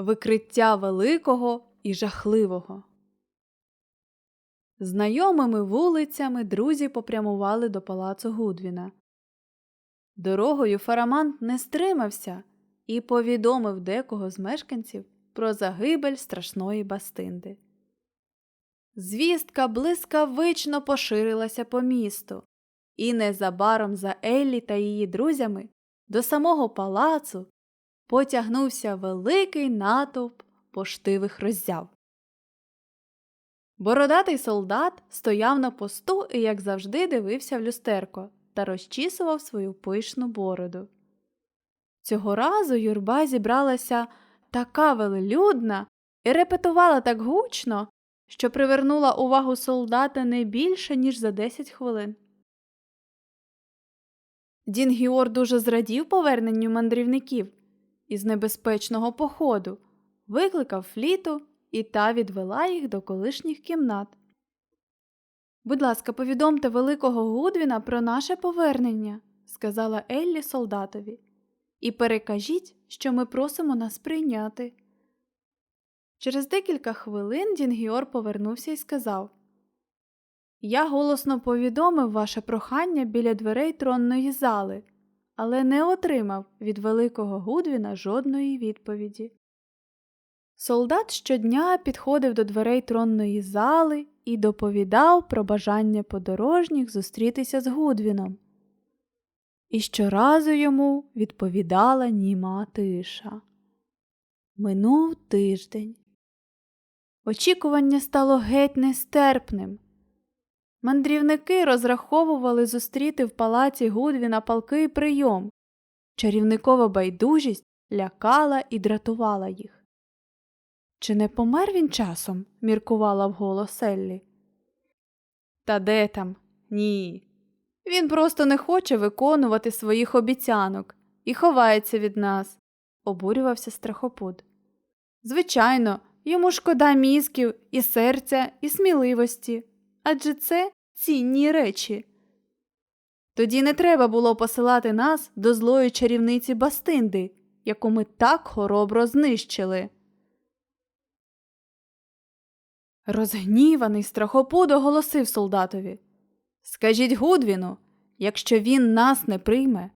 Викриття великого і жахливого. Знайомими вулицями друзі попрямували до палацу Гудвіна. Дорогою Фарамант не стримався і повідомив декого з мешканців про загибель страшної бастинди. Звістка блискавично поширилася по місту, і незабаром за Еллі та її друзями до самого палацу потягнувся великий натовп поштивих роззяв. Бородатий солдат стояв на посту і, як завжди, дивився в люстерко та розчісував свою пишну бороду. Цього разу юрба зібралася така велелюдна і репетувала так гучно, що привернула увагу солдата не більше, ніж за 10 хвилин. Дінгіор дуже зрадів поверненню мандрівників із небезпечного походу, викликав фліту, і та відвела їх до колишніх кімнат. Будь ласка, повідомте великого Гудвіна про наше повернення, сказала Еллі солдатові, і перекажіть, що ми просимо нас прийняти. Через декілька хвилин Дінгіор повернувся і сказав Я голосно повідомив ваше прохання біля дверей тронної зали, але не отримав від великого Гудвіна жодної відповіді. Солдат щодня підходив до дверей тронної зали і доповідав про бажання подорожніх зустрітися з Гудвіном. І щоразу йому відповідала німа тиша. Минув тиждень. Очікування стало геть нестерпним. Мандрівники розраховували зустріти в палаці Гудвіна палкий прийом. Чарівникова байдужість лякала і дратувала їх. Чи не помер він часом? міркувала вголос Еллі. Та де там? Ні. Він просто не хоче виконувати своїх обіцянок і ховається від нас, обурювався страхопуд. Звичайно, йому шкода мізків, і серця, і сміливості, адже це цінні речі. Тоді не треба було посилати нас до злої чарівниці Бастинди, яку ми так хоробро знищили. Розгніваний страхопуд оголосив солдатові Скажіть Гудвіну, якщо він нас не прийме,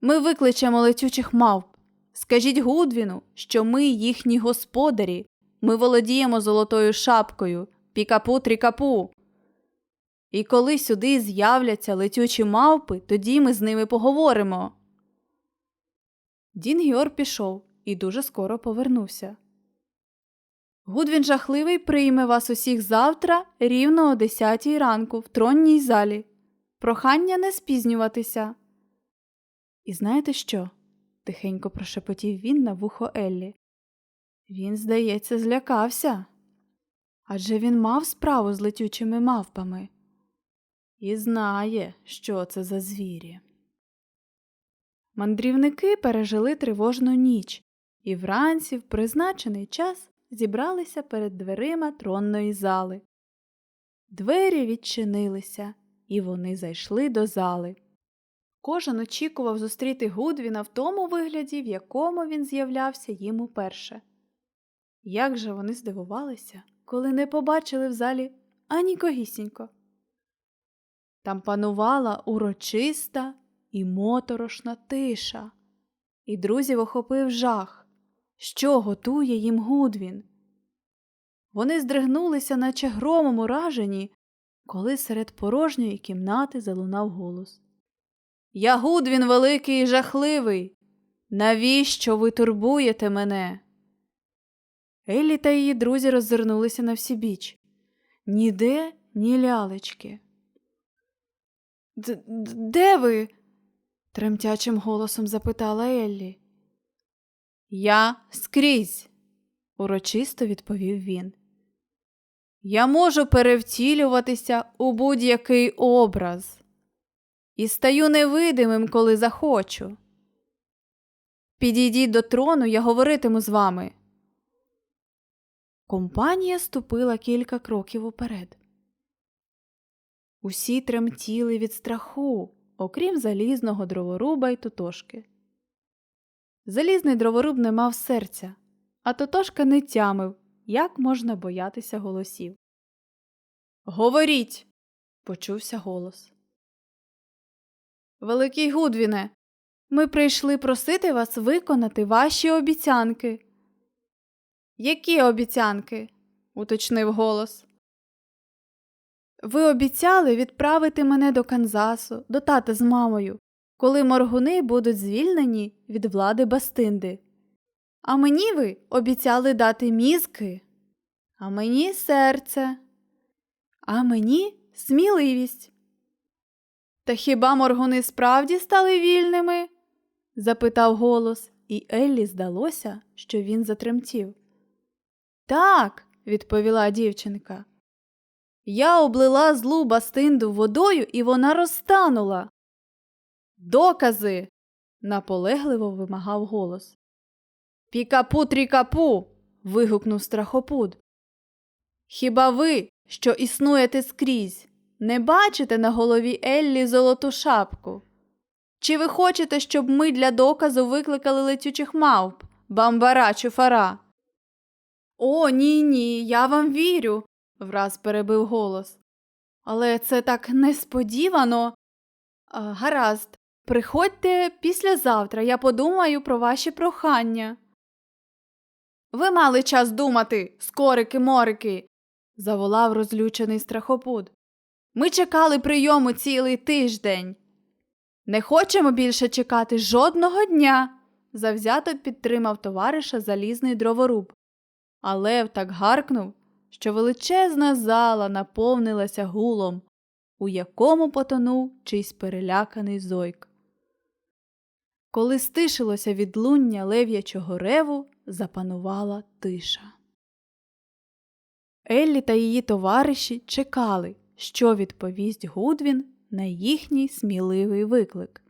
ми викличемо летючих мавп. Скажіть Гудвіну, що ми їхні господарі, ми володіємо золотою шапкою, пікапу трікапу. І коли сюди з'являться летючі мавпи, тоді ми з ними поговоримо. Дін Геор пішов і дуже скоро повернувся. Гудвін жахливий прийме вас усіх завтра рівно о 10 ранку в тронній залі. Прохання не спізнюватися. І знаєте що? тихенько прошепотів він на вухо Еллі. Він, здається, злякався. Адже він мав справу з летючими мавпами і знає, що це за звірі. Мандрівники пережили тривожну ніч і вранці в призначений час зібралися перед дверима тронної зали. Двері відчинилися, і вони зайшли до зали. Кожен очікував зустріти Гудвіна в тому вигляді, в якому він з'являвся їм уперше. Як же вони здивувалися, коли не побачили в залі ані когісінько. Там панувала урочиста і моторошна тиша, і друзів охопив жах. Що готує їм Гудвін? Вони здригнулися, наче громом уражені, коли серед порожньої кімнати залунав голос. Я Гудвін великий і жахливий. Навіщо ви турбуєте мене? Еллі та її друзі роззирнулися на всі біч. Ніде, ні лялечки. Де ви? тремтячим голосом запитала Еллі. Я скрізь, урочисто відповів він. Я можу перевтілюватися у будь-який образ і стаю невидимим, коли захочу. Підійдіть до трону, я говоритиму з вами. Компанія ступила кілька кроків уперед. Усі тремтіли від страху, окрім залізного дроворуба й тутошки. Залізний дроворуб не мав серця, а Тотошка не тямив, як можна боятися голосів. Говоріть, почувся голос. Великий Гудвіне, ми прийшли просити вас виконати ваші обіцянки. Які обіцянки? уточнив голос. Ви обіцяли відправити мене до Канзасу, до тата з мамою, коли моргуни будуть звільнені від влади Бастинди. А мені ви обіцяли дати мізки, а мені серце, а мені сміливість. Та хіба моргуни справді стали вільними? запитав голос, і Еллі здалося, що він затремтів. Так, відповіла дівчинка. Я облила злу бастинду водою, і вона розтанула. Докази. наполегливо вимагав голос. Пікапу трікапу. вигукнув страхопуд. Хіба ви, що існуєте скрізь, не бачите на голові Еллі золоту шапку? Чи ви хочете, щоб ми для доказу викликали летючих мавп, бамбара чуфара? О, ні, ні, я вам вірю, враз перебив голос. Але це так несподівано. А, гаразд, приходьте післязавтра, я подумаю про ваші прохання. Ви мали час думати, скорики морики, заволав розлючений страхопуд. Ми чекали прийому цілий тиждень. Не хочемо більше чекати жодного дня, завзято підтримав товариша залізний дроворуб. А Лев так гаркнув, що величезна зала наповнилася гулом, у якому потонув чийсь переляканий зойк. Коли стишилося відлуння лев'ячого реву, запанувала тиша. Еллі та її товариші чекали, що відповість Гудвін на їхній сміливий виклик.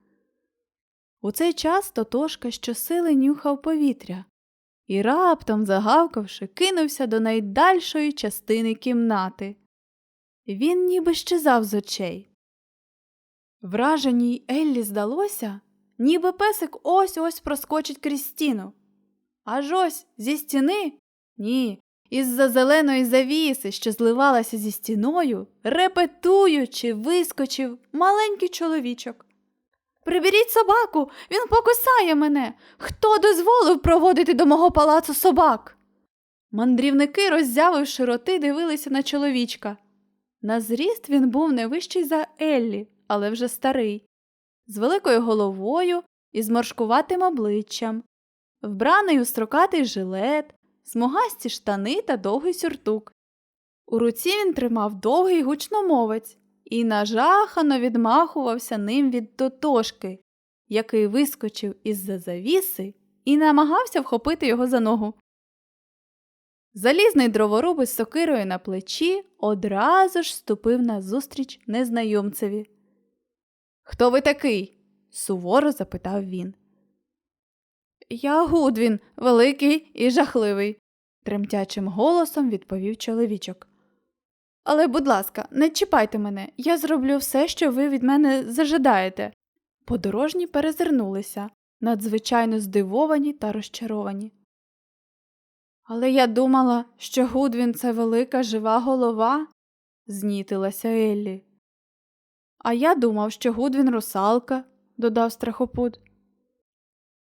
У цей час Тотошка щосили нюхав повітря і, раптом, загавкавши, кинувся до найдальшої частини кімнати. Він ніби щезав з очей. Враженій Еллі здалося, ніби песик ось ось проскочить крізь стіну. Аж ось зі стіни? Ні, із-за зеленої завіси, що зливалася зі стіною, репетуючи, вискочив маленький чоловічок. Приберіть собаку, він покусає мене. Хто дозволив проводити до мого палацу собак? Мандрівники, роззявивши роти, дивилися на чоловічка. На зріст він був не вищий за Еллі, але вже старий, з великою головою і зморшкуватим обличчям, вбраний у строкатий жилет, смугасті штани та довгий сюртук. У руці він тримав довгий гучномовець і нажахано відмахувався ним від тотошки, який вискочив із-за завіси і намагався вхопити його за ногу. Залізний дроворуб із сокирою на плечі одразу ж ступив назустріч незнайомцеві. Хто ви такий? суворо запитав він. Я Гудвін, великий і жахливий, тремтячим голосом відповів чоловічок. Але, будь ласка, не чіпайте мене, я зроблю все, що ви від мене зажадаєте. Подорожні перезирнулися, надзвичайно здивовані та розчаровані. Але я думала, що Гудвін це велика жива голова, знітилася Еллі. А я думав, що Гудвін русалка, додав страхопуд.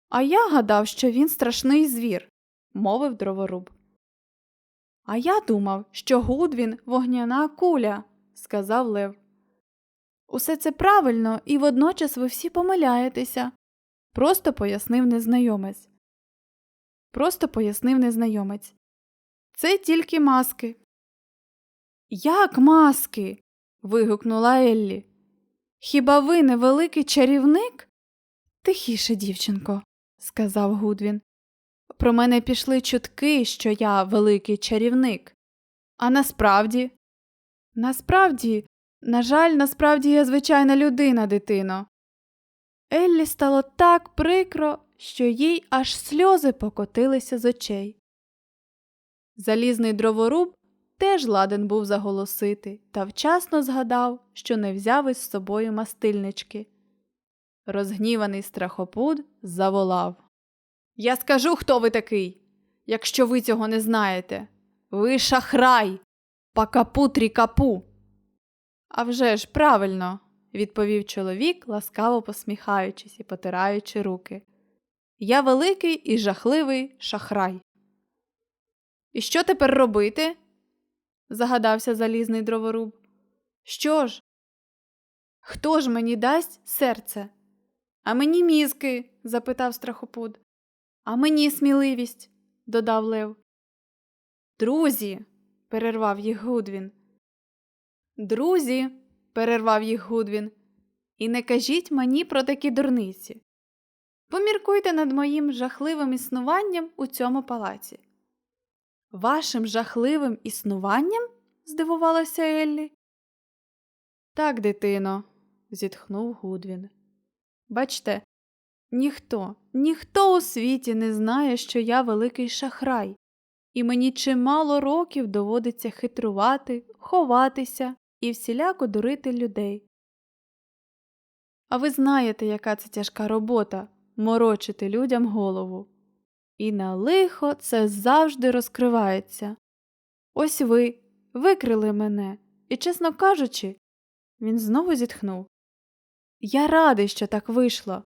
А я гадав, що він страшний звір, мовив дроворуб. А я думав, що Гудвін вогняна куля, сказав Лев. Усе це правильно, і водночас ви всі помиляєтеся, просто пояснив незнайомець. Просто пояснив незнайомець. Це тільки маски. Як маски? вигукнула Еллі. Хіба ви не великий чарівник? Тихіше, дівчинко, сказав Гудвін. Про мене пішли чутки, що я великий чарівник. А насправді, насправді, на жаль, насправді я звичайна людина, дитино. Еллі стало так прикро, що їй аж сльози покотилися з очей. Залізний дроворуб теж ладен був заголосити та вчасно згадав, що не взяв із собою мастильнички. Розгніваний страхопуд заволав. Я скажу, хто ви такий. якщо ви цього не знаєте. Ви шахрай, пакапу капу. А вже ж правильно, відповів чоловік, ласкаво посміхаючись і потираючи руки. Я великий і жахливий шахрай. І що тепер робити? загадався залізний дроворуб. Що ж? Хто ж мені дасть серце? А мені мізки? запитав страхопуд. А мені сміливість, додав Лев. Друзі, перервав їх Гудвін. Друзі, перервав їх Гудвін, і не кажіть мені про такі дурниці. Поміркуйте над моїм жахливим існуванням у цьому палаці. Вашим жахливим існуванням? здивувалася Еллі. Так, дитино, зітхнув Гудвін. Бачте, ніхто, ніхто у світі не знає, що я великий шахрай, і мені чимало років доводиться хитрувати, ховатися і всіляко дурити людей. А ви знаєте, яка це тяжка робота морочити людям голову. І на лихо це завжди розкривається. Ось ви викрили мене, і, чесно кажучи, він знову зітхнув. Я радий, що так вийшло.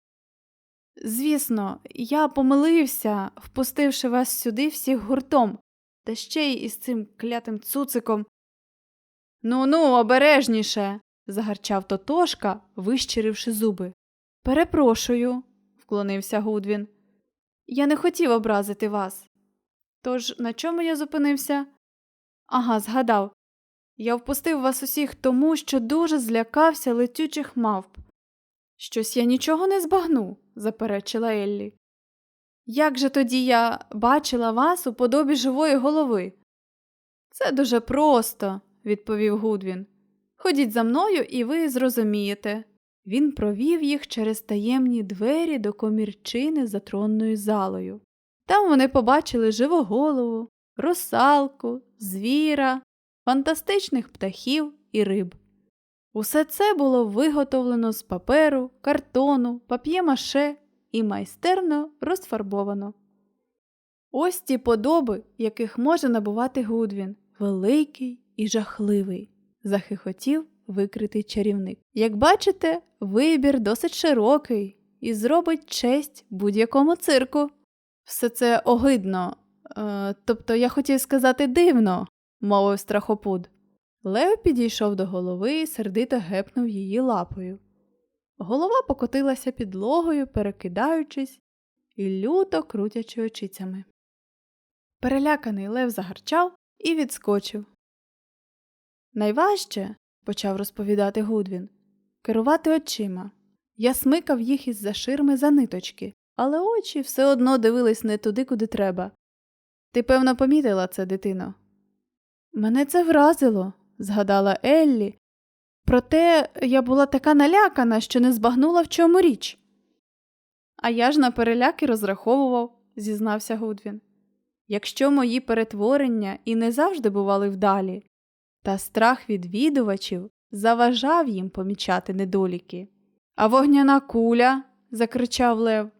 Звісно, я помилився, впустивши вас сюди всіх гуртом, та ще й із цим клятим цуциком. Ну ну, обережніше. загарчав Тотошка, вищиривши зуби. Перепрошую, вклонився Гудвін. Я не хотів образити вас. Тож на чому я зупинився? Ага, згадав. Я впустив вас усіх тому, що дуже злякався летючих мавп. Щось я нічого не збагну, заперечила Еллі. Як же тоді я бачила вас у подобі живої голови? Це дуже просто, відповів Гудвін. Ходіть за мною, і ви зрозумієте. Він провів їх через таємні двері до комірчини за тронною залою. Там вони побачили живоголову, русалку, звіра, фантастичних птахів і риб. Усе це було виготовлено з паперу, картону, пап'є-маше і майстерно розфарбовано. Ось ті подоби, яких може набувати Гудвін, великий і жахливий, захихотів викритий чарівник. Як бачите, вибір досить широкий і зробить честь будь-якому цирку. Все це огидно, е, тобто я хотів сказати дивно, мовив страхопуд. Лев підійшов до голови і сердито гепнув її лапою. Голова покотилася підлогою, перекидаючись і люто крутячи очицями. Переляканий Лев загарчав і відскочив. Найважче, почав розповідати Гудвін, керувати очима. Я смикав їх із за ширми за ниточки, але очі все одно дивились не туди, куди треба. Ти, певно, помітила це, дитино? Мене це вразило, згадала Еллі. Проте я була така налякана, що не збагнула, в чому річ. А я ж на переляки розраховував, зізнався Гудвін. Якщо мої перетворення і не завжди бували вдалі, та страх відвідувачів заважав їм помічати недоліки. А вогняна куля. закричав Лев.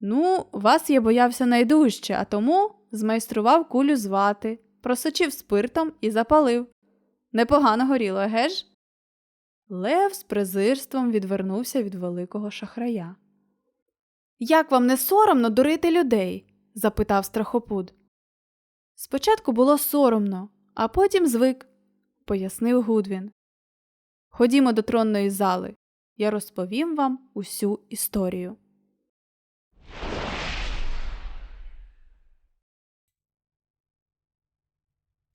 Ну, вас я боявся найдужче, а тому змайстрував кулю звати, просочив спиртом і запалив. Непогано горіло, геж? Лев з презирством відвернувся від великого шахрая. Як вам не соромно дурити людей? запитав страхопуд. Спочатку було соромно, а потім звик, пояснив Гудвін. Ходімо до тронної зали. Я розповім вам усю історію.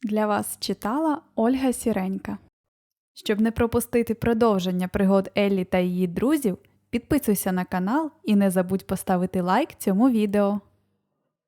Для вас читала Ольга Сіренька. Щоб не пропустити продовження пригод Еллі та її друзів, підписуйся на канал і не забудь поставити лайк цьому відео.